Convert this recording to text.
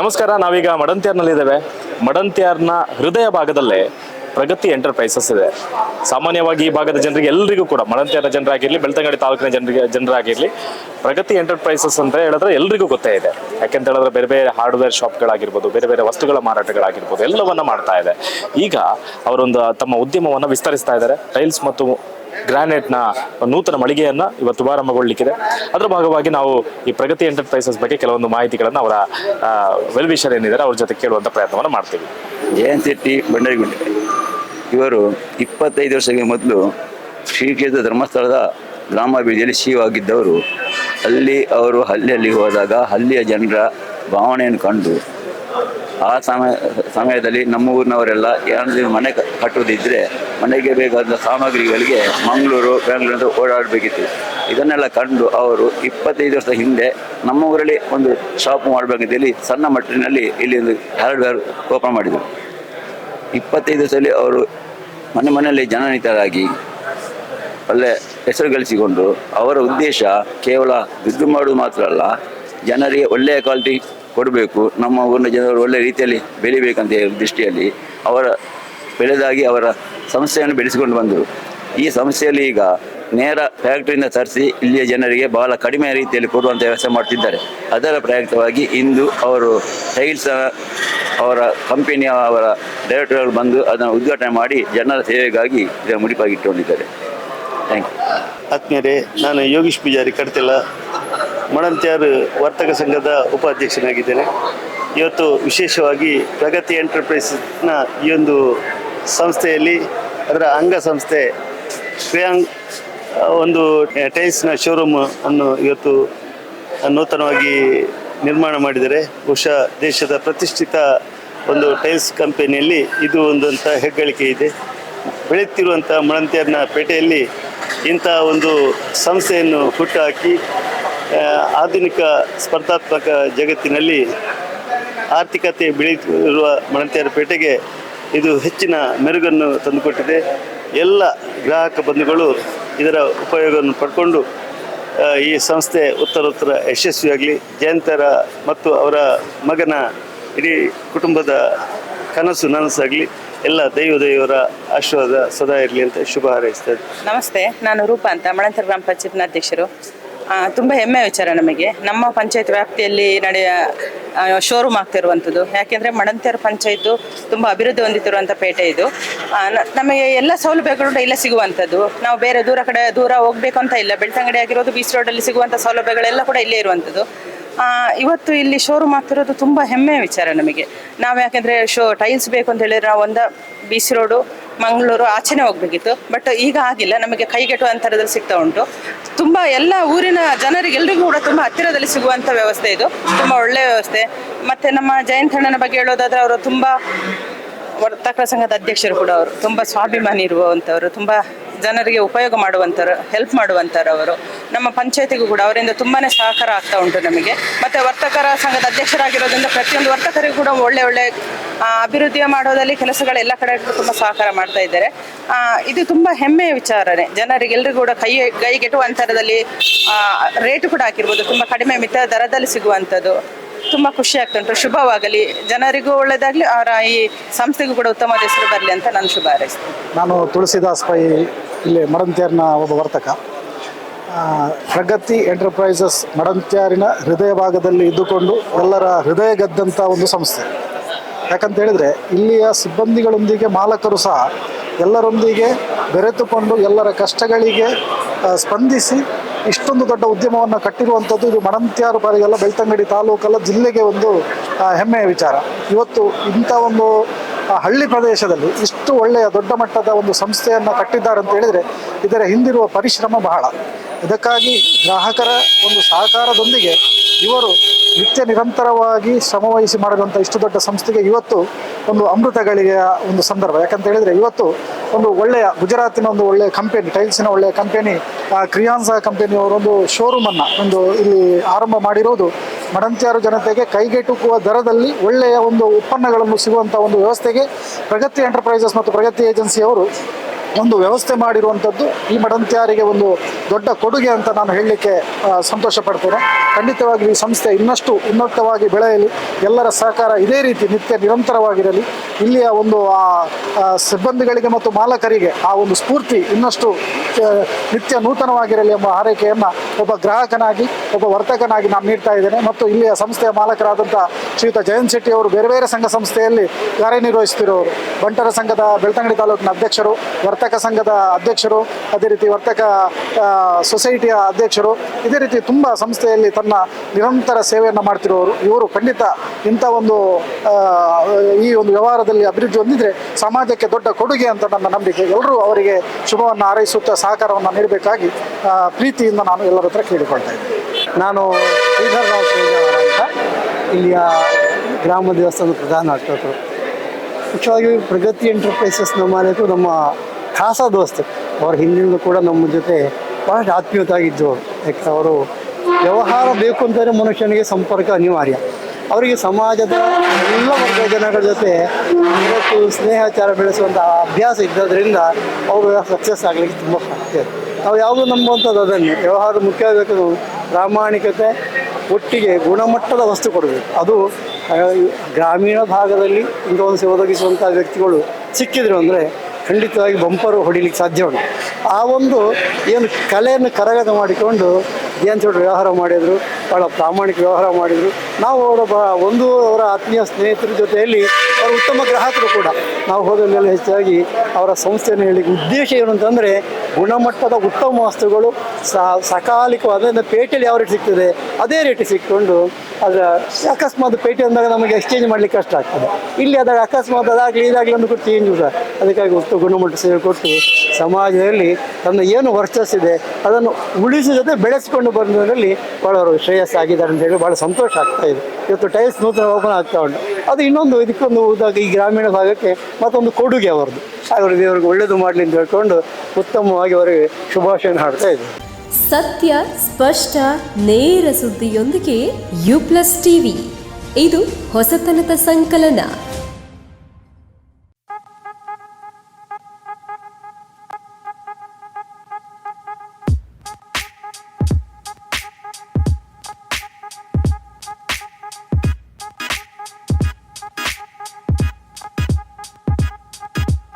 ನಮಸ್ಕಾರ, ನಾವೀಗ ಮಡಂತ್ಯಾರ್ನಲ್ಲಿದ್ದೇವೆ ಮಡಂತ್ಯಾರ್ನ ಹೃದಯ ಭಾಗದಲ್ಲೇ ಪ್ರಗತಿ ಎಂಟರ್ಪ್ರೈಸಸ್ ಇದೆ. ಸಾಮಾನ್ಯವಾಗಿ ಈ ಭಾಗದ ಜನರಿಗೆ ಎಲ್ಲರಿಗೂ ಕೂಡ, ಮಡಂತ್ಯಾರ್ನ ಜನರಾಗಿರ್ಲಿ, ಬೆಳ್ತಂಗಡಿ ತಾಲೂಕಿನ ಜನರಿಗೆ, ಜನರಾಗಿರ್ಲಿ, ಪ್ರಗತಿ ಎಂಟರ್ಪ್ರೈಸಸ್ ಅಂತ ಹೇಳಿದ್ರೆ ಎಲ್ರಿಗೂ ಗೊತ್ತೇ ಇದೆ. ಯಾಕೆಂತ ಹೇಳಿದ್ರೆ ಬೇರೆ ಬೇರೆ ಹಾರ್ಡ್ವೇರ್ ಶಾಪ್ಗಳಾಗಿರ್ಬೋದು, ಬೇರೆ ಬೇರೆ ವಸ್ತುಗಳ ಮಾರಾಟಗಳಾಗಿರ್ಬೋದು, ಎಲ್ಲವನ್ನ ಮಾಡ್ತಾ ಇದೆ. ಈಗ ಅವರೊಂದು ತಮ್ಮ ಉದ್ಯಮವನ್ನು ವಿಸ್ತರಿಸ್ತಾ ಇದ್ದಾರೆ. ಟೈಲ್ಸ್ ಮತ್ತು ಗ್ರಾನೈಟ್ನ ನೂತನ ಮಳಿಗೆಯನ್ನ ಇವತ್ತು ಶುಭಾರಂಭಗೊಳ್ಳಲಿಕ್ಕಿದೆ ಅದರ ಭಾಗವಾಗಿ ನಾವು ಈ ಪ್ರಗತಿ ಎಂಟರ್ಪ್ರೈಸಸ್ ಬಗ್ಗೆ ಕೆಲವೊಂದು ಮಾಹಿತಿಗಳನ್ನು ಅವರ ವೆಲ್ವಿಷರ್ ಏನಿದ್ದಾರೆ ಅವ್ರ ಜೊತೆ ಕೇಳುವಂತ ಪ್ರಯತ್ನವನ್ನು ಮಾಡ್ತೀವಿ. ಜಯಂತ್ ಶೆಟ್ಟಿ, ಬಂಡರಿಗುಂಟೆ. ಇವರು ಇಪ್ಪತ್ತೈದು ವರ್ಷಗಳ ಮೊದಲು ಶ್ರೀಕ್ಷೇತ್ರ ಧರ್ಮಸ್ಥಳದ ಗ್ರಾಮಾಭಿವೃದ್ಧಿಯಲ್ಲಿ ಸಿ ಆಗಿದ್ದವರು. ಅಲ್ಲಿ ಅವರು ಹಳ್ಳಿಯಲ್ಲಿ ಹೋದಾಗ ಹಳ್ಳಿಯ ಜನರ ಭಾವನೆಯನ್ನು ಕಂಡು ಆ ಸಮಯ, ಸಮಯದಲ್ಲಿ ನಮ್ಮ ಊರಿನವರೆಲ್ಲ ಏನಾದರೂ ಮನೆ ಕಟ್ಟೋದಿದ್ರೆ ಮನೆಗೆ ಬೇಕಾದ ಸಾಮಗ್ರಿಗಳಿಗೆ ಮಂಗಳೂರು, ಬೆಂಗಳೂರು ಓಡಾಡಬೇಕಿತ್ತು. ಇದನ್ನೆಲ್ಲ ಕಂಡು ಅವರು ಇಪ್ಪತ್ತೈದು ವರ್ಷದ ಹಿಂದೆ ನಮ್ಮ ಊರಲ್ಲಿ ಒಂದು ಶಾಪ್ ಮಾಡಬೇಕಂತೇಳಿ ಸಣ್ಣ ಮಟ್ಟಿನಲ್ಲಿ ಇಲ್ಲಿ ಒಂದು ಹಾರ್ಡ್ವೇರ್ ಓಪನ್ ಮಾಡಿದರು. ಇಪ್ಪತ್ತೈದು ವರ್ಷದಲ್ಲಿ ಅವರು ಮನೆ ಮನೆಯಲ್ಲಿ ಜನನಿತರಾಗಿ ಒಳ್ಳೆ ಹೆಸರು ಗಳಿಸಿಕೊಂಡು ಅವರ ಉದ್ದೇಶ ಕೇವಲ ದುಡ್ಡು ಮಾಡುವುದು ಮಾತ್ರ ಅಲ್ಲ, ಜನರಿಗೆ ಒಳ್ಳೆಯ ಕ್ವಾಲಿಟಿ ಕೊಡಬೇಕು. ನಮ್ಮ ಊರಿನ ಜನರು ಒಳ್ಳೆ ರೀತಿಯಲ್ಲಿ ಬೆಳಿಬೇಕಂತ ದೃಷ್ಟಿಯಲ್ಲಿ ಅವರ ಬೆಳೆದಾಗಿ ಅವರ ಸಮಸ್ಯೆಯನ್ನು ಬೆಳೆಸಿಕೊಂಡು ಬಂದರು. ಈ ಸಮಸ್ಯೆಯಲ್ಲಿ ಈಗ ನೇರ ಫ್ಯಾಕ್ಟ್ರಿಯಿಂದ ತರಿಸಿ ಇಲ್ಲಿಯ ಜನರಿಗೆ ಬಹಳ ಕಡಿಮೆ ರೀತಿಯಲ್ಲಿ ಕೊಡುವಂಥ ವ್ಯವಸ್ಥೆ ಮಾಡ್ತಿದ್ದಾರೆ ಅದರ ಪ್ರಯುಕ್ತವಾಗಿ ಇಂದು ಅವರು ಟೈಲ್ಸ್ ಅವರ ಕಂಪನಿಯ ಅವರ ಡೈರೆಕ್ಟರ್ಗಳು ಬಂದು ಅದನ್ನು ಉದ್ಘಾಟನೆ ಮಾಡಿ ಜನರ ಸೇವೆಗಾಗಿ ಇದನ್ನು ಮುಡಿಪಾಗಿಟ್ಟುಕೊಂಡಿದ್ದಾರೆ. ಥ್ಯಾಂಕ್ ಯು ಆತ್ಮೀಯರೇ, ನಾನು ಯೋಗೀಶ್ ಪೂಜಾರಿ ಕಡ್ತಿಲ್ಲ ಮಣಂತ್ಯಾರು ವರ್ತಕ ಸಂಘದ ಉಪಾಧ್ಯಕ್ಷನಾಗಿದ್ದೇನೆ. ಇವತ್ತು ವಿಶೇಷವಾಗಿ ಪ್ರಗತಿ ಎಂಟರ್ಪ್ರೈಸಸ್ನ ಈ ಒಂದು ಸಂಸ್ಥೆಯಲ್ಲಿ ಅದರ ಅಂಗಸಂಸ್ಥೆ ಸಂಸ್ಥೆ ಶ್ರೇಯಾಂಗ್ ಒಂದು ಟೈಲ್ಸ್ನ ಶೋರೂಮ್ ಅನ್ನು ಇವತ್ತು ನೂತನವಾಗಿ ನಿರ್ಮಾಣ ಮಾಡಿದ್ದಾರೆ. ಬಹುಶಃ ದೇಶದ ಪ್ರತಿಷ್ಠಿತ ಒಂದು ಟೈಲ್ಸ್ ಕಂಪನಿಯಲ್ಲಿ ಇದು ಒಂದು ಅಂತ ಹೆಗ್ಗಳಿಕೆ ಇದೆ. ಬೆಳೆಯುತ್ತಿರುವಂಥ ಮಳಂತ್ಯರ್ನ ಪೇಟೆಯಲ್ಲಿ ಇಂಥ ಒಂದು ಸಂಸ್ಥೆಯನ್ನು ಹುಟ್ಟುಹಾಕಿ ಆಧುನಿಕ ಸ್ಪರ್ಧಾತ್ಮಕ ಜಗತ್ತಿನಲ್ಲಿ ಆರ್ಥಿಕತೆ ಬೆಳೆಯುತ್ತಿರುವ ಮಣತೆಯರ ಪೇಟೆಗೆ ಇದು ಹೆಚ್ಚಿನ ಮೆರುಗನ್ನು ತಂದುಕೊಟ್ಟಿದೆ. ಎಲ್ಲ ಗ್ರಾಹಕ ಬಂಧುಗಳು ಇದರ ಉಪಯೋಗವನ್ನು ಪಡ್ಕೊಂಡು ಈ ಸಂಸ್ಥೆ ಉತ್ತರೋತ್ತರ ಯಶಸ್ವಿಯಾಗಲಿ, ಜಯಂತರ ಮತ್ತು ಅವರ ಮಗನ ಇಡೀ ಕುಟುಂಬದ ಕನಸು ನನಸಾಗಲಿ, ಎಲ್ಲ ದೈವ ದೇವರ ಆಶೀರ್ವಾದ ಸದಾ ಇರಲಿ ಅಂತ ಶುಭ ಹಾರೈಸ್ತಾ ನಮಸ್ತೆ, ನಾನು ರೂಪಾ ಅಂತ ಮಳಂತರ ಗ್ರಾಮ ಪಂಚಾಯತ್ನ ಅಧ್ಯಕ್ಷರು. ತುಂಬ ಹೆಮ್ಮೆಯ ವಿಚಾರ ನಮಗೆ. ನಮ್ಮ ಪಂಚಾಯತ್ ವ್ಯಾಪ್ತಿಯಲ್ಲಿ ನಡೆಯ ಶೋರೂಮ್ ಆಗ್ತಿರುವಂಥದ್ದು. ಯಾಕೆಂದರೆ ಮಡಂತ್ಯರ ಪಂಚಾಯತು ತುಂಬ ಅಭಿವೃದ್ಧಿ ಹೊಂದುತ್ತಿರುವಂಥ ಪೇಟೆ ಇದು. ನಮಗೆ ಎಲ್ಲ ಸೌಲಭ್ಯಗಳು ಇಲ್ಲೇ ಸಿಗುವಂಥದ್ದು. ನಾವು ಬೇರೆ ದೂರ ಕಡೆ, ದೂರ ಹೋಗ್ಬೇಕು ಅಂತ ಇಲ್ಲ. ಬೆಳ್ತಂಗಡಿ ಆಗಿರೋದು ಬೀಚ್ ರೋಡಲ್ಲಿ ಸಿಗುವಂಥ ಸೌಲಭ್ಯಗಳೆಲ್ಲ ಕೂಡ ಇಲ್ಲೇ ಇರುವಂಥದ್ದು. ಇವತ್ತು ಇಲ್ಲಿ ಶೋರೂಮ್ ಆಗ್ತಿರೋದು ತುಂಬ ಹೆಮ್ಮೆಯ ವಿಚಾರ ನಮಗೆ. ನಾವು ಯಾಕೆಂದರೆ ಶೋ ಟೈಲ್ಸ್ ಬೇಕು ಅಂತ ಹೇಳಿದ್ರೆ ನಾವು ಒಂದು ಬಿ ಸಿ ರೋಡು ಮಂಗಳೂರು ಆಚೆನೇ ಹೋಗ್ಬೇಕಿತ್ತು. ಬಟ್ ಈಗ ಆಗಿಲ್ಲ. ನಮಗೆ ಕೈಗೆಟುವ ಅಂತರದಲ್ಲಿ ಸಿಗ್ತಾ ಉಂಟು. ತುಂಬ ಎಲ್ಲ ಊರಿನ ಜನರಿಗೆ, ಎಲ್ರಿಗೂ ಕೂಡ ತುಂಬ ಹತ್ತಿರದಲ್ಲಿ ಸಿಗುವಂಥ ವ್ಯವಸ್ಥೆ ಇದು. ತುಂಬ ಒಳ್ಳೆಯ ವ್ಯವಸ್ಥೆ. ಮತ್ತು ನಮ್ಮ ಜಯಂತಣ್ಣನ ಬಗ್ಗೆ ಹೇಳೋದಾದ್ರೆ ಅವರು ತುಂಬ ವರ್ತಕರ ಸಂಘದ ಅಧ್ಯಕ್ಷರು ಕೂಡ ಅವರು. ತುಂಬ ಸ್ವಾಭಿಮಾನಿ ಇರುವಂಥವರು ತುಂಬ ಜನರಿಗೆ ಉಪಯೋಗ ಮಾಡುವಂಥರು ಹೆಲ್ಪ್ ಮಾಡುವಂಥರು ಅವರು. ನಮ್ಮ ಪಂಚಾಯತಿಗೂ ಕೂಡ ಅವರಿಂದ ತುಂಬಾ ಸಹಕಾರ ಆಗ್ತಾ ಉಂಟು ನಮಗೆ. ಮತ್ತು ವರ್ತಕರ ಸಂಘದ ಅಧ್ಯಕ್ಷರಾಗಿರೋದ್ರಿಂದ ಪ್ರತಿಯೊಂದು ವರ್ತಕರಿಗೂ ಕೂಡ ಒಳ್ಳೆ ಒಳ್ಳೆ ಅಭಿವೃದ್ಧಿ ಮಾಡೋದಲ್ಲಿ ಕೆಲಸಗಳು ಎಲ್ಲ ಕಡೆ ತುಂಬ ಸಹಕಾರ ಮಾಡ್ತಾ ಇದ್ದಾರೆ. ಇದು ತುಂಬ ಹೆಮ್ಮೆಯ ವಿಚಾರನೆ. ಜನರಿಗೆ ಎಲ್ಲರಿಗೂ ಕೂಡ ಕೈ ಕೈಗೆಟುವ ಅಂತರದಲ್ಲಿ ರೇಟ್ ಕೂಡ ಹಾಕಿರ್ಬೋದು. ತುಂಬ ಕಡಿಮೆ ಮಿತ ದರದಲ್ಲಿ ಸಿಗುವಂಥದ್ದು. ತುಂಬ ಖುಷಿ ಆಗ್ತಾ ಉಂಟು ಶುಭವಾಗಲಿ. ಜನರಿಗೂ ಒಳ್ಳೆಯದಾಗಲಿ ಅವರ ಈ ಸಂಸ್ಥೆಗೂ ಕೂಡ ಉತ್ತಮ ಹೆಸರು ಬರಲಿ ಅಂತ ನಾನು ಶುಭ ಹಾರೈಸ್ತೇನೆ. ನಾನು ತುಳಸಿದಾಸ್ ಪೈ ಇಲ್ಲಿ ಮಡಂತ್ಯಾರ್ನ ಒಬ್ಬ ವರ್ತಕ. ಪ್ರಗತಿ ಎಂಟರ್ಪ್ರೈಸಸ್ ಮಡಂತ್ಯಾರಿನ ಹೃದಯ ಭಾಗದಲ್ಲಿ ಇದ್ದುಕೊಂಡು ಎಲ್ಲರ ಹೃದಯ ಗದ್ದಂಥ ಒಂದು ಸಂಸ್ಥೆ. ಯಾಕಂತ ಹೇಳಿದ್ರೆ ಇಲ್ಲಿಯ ಸಿಬ್ಬಂದಿಗಳೊಂದಿಗೆ ಮಾಲಕರು ಸಹ ಎಲ್ಲರೊಂದಿಗೆ ಬೆರೆತುಕೊಂಡು ಎಲ್ಲರ ಕಷ್ಟಗಳಿಗೆ ಸ್ಪಂದಿಸಿ ಇಷ್ಟೊಂದು ದೊಡ್ಡ ಉದ್ಯಮವನ್ನು ಕಟ್ಟಿರುವಂಥದ್ದು ಇದು ಮಣಂತ್ಯಾರು ಪಾರಿಗೆಲ್ಲ ಬೆಳ್ತಂಗಡಿ ತಾಲೂಕಲ್ಲ ಜಿಲ್ಲೆಗೆ ಒಂದು ಹೆಮ್ಮೆಯ ವಿಚಾರ. ಇವತ್ತು ಇಂಥ ಒಂದು ಹಳ್ಳಿ ಪ್ರದೇಶದಲ್ಲಿ ಇಷ್ಟು ಒಳ್ಳೆಯ ದೊಡ್ಡ ಮಟ್ಟದ ಒಂದು ಸಂಸ್ಥೆಯನ್ನು ಕಟ್ಟಿದ್ದಾರೆ ಅಂತ ಹೇಳಿದರೆ ಇದರ ಹಿಂದಿರುವ ಪರಿಶ್ರಮ ಬಹಳ. ಇದಕ್ಕಾಗಿ ಗ್ರಾಹಕರ ಒಂದು ಸಹಕಾರದೊಂದಿಗೆ ಇವರು ನಿತ್ಯ ನಿರಂತರವಾಗಿ ಶ್ರಮವಹಿಸಿ ಮಾಡಿರುವಂಥ ಇಷ್ಟು ದೊಡ್ಡ ಸಂಸ್ಥೆಗೆ ಇವತ್ತು ಒಂದು ಅಮೃತಗಳಿಗೆ ಒಂದು ಸಂದರ್ಭ. ಯಾಕಂತ ಹೇಳಿದರೆ ಇವತ್ತು ಒಂದು ಒಳ್ಳೆಯ ಗುಜರಾತಿನ ಒಂದು ಒಳ್ಳೆಯ ಕಂಪೆನಿ ಟೈಲ್ಸಿನ ಒಳ್ಳೆಯ ಕಂಪೆನಿ ಕ್ರಿಯಾನ್ಸಾ ಶೋರೂಮ್ ಶೋರೂಮನ್ನು ಒಂದು ಇಲ್ಲಿ ಆರಂಭ ಮಾಡಿರೋದು. ಮಡಂತ್ಯಾರು ಜನತೆಗೆ ಕೈಗೆಟುಕುವ ದರದಲ್ಲಿ ಒಳ್ಳೆಯ ಒಂದು ಉತ್ಪನ್ನಗಳನ್ನು ಸಿಗುವಂಥ ಒಂದು ವ್ಯವಸ್ಥೆಗೆ ಪ್ರಗತಿ ಎಂಟರ್ಪ್ರೈಸಸ್ ಮತ್ತು ಪ್ರಗತಿ ಏಜೆನ್ಸಿಯವರು ಒಂದು ವ್ಯವಸ್ಥೆ ಮಾಡಿರುವಂಥದ್ದು ಈ ಮಡಂತ್ಯಾರಿಗೆ ಒಂದು ದೊಡ್ಡ ಕೊಡುಗೆ ಅಂತ ನಾನು ಹೇಳಲಿಕ್ಕೆ ಸಂತೋಷ ಪಡ್ತೇನೆ ಖಂಡಿತವಾಗಿ ಈ ಸಂಸ್ಥೆ ಇನ್ನಷ್ಟು ಉನ್ನತವಾಗಿ ಬೆಳೆಯಲಿ, ಎಲ್ಲರ ಸಹಕಾರ ಇದೇ ರೀತಿ ನಿತ್ಯ ನಿರಂತರವಾಗಿರಲಿ. ಇಲ್ಲಿಯ ಒಂದು, ಆ ಸಿಬ್ಬಂದಿಗಳಿಗೆ ಮತ್ತು ಮಾಲಕರಿಗೆ ಆ ಒಂದು ಸ್ಫೂರ್ತಿ ಇನ್ನಷ್ಟು ನಿತ್ಯ ನೂತನವಾಗಿರಲಿ ಎಂಬ ಹಾರೈಕೆಯನ್ನು ಒಬ್ಬ ಗ್ರಾಹಕನಾಗಿ, ಒಬ್ಬ ವರ್ತಕನಾಗಿ ನಾನು ನೀಡ್ತಾ ಇದ್ದೇನೆ. ಮತ್ತು ಇಲ್ಲಿಯ ಸಂಸ್ಥೆಯ ಮಾಲಕರಾದಂಥ ಶ್ರೀಯುತ ಜಯಂತ್ ಶೆಟ್ಟಿ ಅವರು ಬೇರೆ ಬೇರೆ ಸಂಘ ಸಂಸ್ಥೆಯಲ್ಲಿ ಕಾರ್ಯನಿರ್ವಹಿಸ್ತಿರೋರು ಬಂಟರ ಸಂಘದ ಬೆಳ್ತಂಗಡಿ ತಾಲೂಕಿನ ಅಧ್ಯಕ್ಷರು, ವರ್ತಕ ಸಂಘದ ಅಧ್ಯಕ್ಷರು, ಅದೇ ರೀತಿ ವರ್ತಕ ಸೊಸೈಟಿಯ ಅಧ್ಯಕ್ಷರು, ಇದೇ ರೀತಿ ತುಂಬ ಸಂಸ್ಥೆಯಲ್ಲಿ ತನ್ನ ನಿರಂತರ ಸೇವೆಯನ್ನು ಮಾಡ್ತಿರೋರು. ಇವರು ಖಂಡಿತ ಇಂಥ ಒಂದು ಈ ಒಂದು ವ್ಯವಹಾರದಲ್ಲಿ ಅಭಿವೃದ್ಧಿ ಹೊಂದಿದರೆ ಸಮಾಜಕ್ಕೆ ದೊಡ್ಡ ಕೊಡುಗೆ ಅಂತ ನನ್ನ ನಂಬಿಕೆ. ಎಲ್ಲರೂ ಅವರಿಗೆ ಶುಭವನ್ನು ಹಾರೈಸುತ್ತಾ ಸಹಕಾರವನ್ನು ನೀಡಬೇಕಾಗಿ ಪ್ರೀತಿಯಿಂದ ನಾನು ಎಲ್ಲರ ಹತ್ರ ಕೇಳಿಕೊಳ್ತಾ ನಾನು ಶ್ರೀಧರ್ ರಾವ್ ಅಂತ. ಇಲ್ಲಿಯ ಗ್ರಾಮ ದೇವಸ್ಥಾನದ ಪ್ರಧಾನ ಅರ್ಚಕರು. ಮುಖ್ಯವಾಗಿ ಪ್ರಗತಿ ಎಂಟರ್ಪ್ರೈಸಸ್ ನಮ್ಮ ಮಾಲೀಕರು ನಮ್ಮ ಖಾಸ ದೋಸ್ತು. ಅವ್ರ ಹಿಂದಿನಿಂದ ಕೂಡ ನಮ್ಮ ಜೊತೆ ಭಾಳ ಆತ್ಮೀಯತಾಗಿದ್ದು ಯಾಕೆ ಅವರು ವ್ಯವಹಾರ ಬೇಕು ಅಂತಂದರೆ ಮನುಷ್ಯನಿಗೆ ಸಂಪರ್ಕ ಅನಿವಾರ್ಯ. ಅವರಿಗೆ ಸಮಾಜದ ಎಲ್ಲ ವರ್ಗದ ಜನಗಳ ಜೊತೆ ಇವತ್ತು ಸ್ನೇಹಾಚಾರ ಬೆಳೆಸುವಂಥ ಅಭ್ಯಾಸ ಇದ್ದದ್ರಿಂದ ಅವರು ಸಕ್ಸಸ್ ಆಗಲಿಕ್ಕೆ ತುಂಬ ಸಾಧ್ಯ. ನಾವು ಯಾವುದು ನಂಬುವಂಥದ್ದು ಅದನ್ನೇ. ವ್ಯವಹಾರ ಮುಖ್ಯವಾಗಬೇಕು ಪ್ರಾಮಾಣಿಕತೆ, ಒಟ್ಟಿಗೆ ಗುಣಮಟ್ಟದ ವಸ್ತು ಕೊಡಬೇಕು. ಅದು ಗ್ರಾಮೀಣ ಭಾಗದಲ್ಲಿ ಇಂಥ ಒಂದು ಸೇವೆ ಒದಗಿಸುವಂಥ ವ್ಯಕ್ತಿಗಳು ಸಿಕ್ಕಿದ್ರು ಅಂದರೆ ಖಂಡಿತವಾಗಿ ಬಂಪರು ಹೊಡಿಲಿಕ್ಕೆ ಸಾಧ್ಯ ಉಂಟು. ಆ ಒಂದು ಏನು ಕಲೆಯನ್ನು ಕರಗತ ಮಾಡಿಕೊಂಡು ಜಯಂತೇಗೌಡರು ವ್ಯವಹಾರ ಮಾಡಿದರು ಭಾಳ ಪ್ರಾಮಾಣಿಕ ವ್ಯವಹಾರ ಮಾಡಿದರು ನಾವು ಅವರ ಬ, ಒಂದು ಅವರ ಆತ್ಮೀಯ ಸ್ನೇಹಿತರ ಜೊತೆಯಲ್ಲಿ ಅವರು ಉತ್ತಮ ಗ್ರಾಹಕರು ಕೂಡ. ನಾವು ಹೋದಲ್ಲೆಲ್ಲ ಹೆಚ್ಚಾಗಿ ಅವರ ಸಂಸ್ಥೆಯನ್ನು ಹೇಳಿ ಉದ್ದೇಶ ಏನು ಅಂತಂದರೆ, ಗುಣಮಟ್ಟದ ಉತ್ತಮ ವಸ್ತುಗಳು ಸಕಾಲಿಕವಾದ ಪೇಟೆಯಲ್ಲಿ ಯಾವ ರೇಟ್ ಸಿಗ್ತದೆ, ಅದೇ ರೇಟ್ ಸಿಕ್ಕೊಂಡು ಅದರ ಅಕಸ್ಮಾತ್ ಪೇಟೆ ಅಂದಾಗ ನಮಗೆ ಎಕ್ಸ್ಚೇಂಜ್ ಮಾಡಲಿಕ್ಕೆ ಕಷ್ಟ ಆಗ್ತದೆ. ಇಲ್ಲಿ ಅದಾಗ ಅಕಸ್ಮಾತ್ ಅದಾಗಲಿ, ಇದಾಗಲಿ ಅಂದ್ರೂ ಚೇಂಜ್ ಇಲ್ಲ ಅದಕ್ಕಾಗಿ ಉತ್ತಮ ಗುಣಮಟ್ಟ ಸೇವೆ ಕೊಟ್ಟು ಸಮಾಜದಲ್ಲಿ ತನ್ನ ಏನು ವರ್ಚಸ್ಸಿದೆ ಅದನ್ನು ಉಳಿಸಿದ ಜೊತೆ ಬೆಳೆಸಿಕೊಂಡು ಬಂದರಲ್ಲಿ ಭಾಳ ಅವರು ಶ್ರೇಯಸ್ಸಾಗಿದ್ದಾರೆ ಅಂತ ಹೇಳಿ ಭಾಳ ಸಂತೋಷ ಆಗ್ತಾ ಇದೆ. ಇವತ್ತು ಟೈಲ್ಸ್ ನೂತನ ಓಪನ್ ಆಗ್ತಾ ಉಂಟು. ಅದು ಇನ್ನೊಂದು ಇದಕ್ಕೊಂದು ಹೋದಾಗ ಈ ಗ್ರಾಮೀಣ ಭಾಗಕ್ಕೆ ಮತ್ತೊಂದು ಕೊಡುಗೆ ಅವರದ್ದು ಅವರು ದೇವರಿಗೆ ಒಳ್ಳೇದು ಮಾಡಲಿ ಅಂತ ಹೇಳ್ಕೊಂಡು ಉತ್ತಮವಾಗಿ ಅವರಿಗೆ ಶುಭಾಶಯ ಹಾಡ್ತಾ ಇದ್ದಾರೆ ಸತ್ಯ, ಸ್ಪಷ್ಟ, ನೇರ ಸುದ್ದಿಯೊಂದಿಗೆ ಯು ಪ್ಲಸ್ ಟಿವಿ ಇದು ಹೊಸತನದ ಸಂಕಲನ.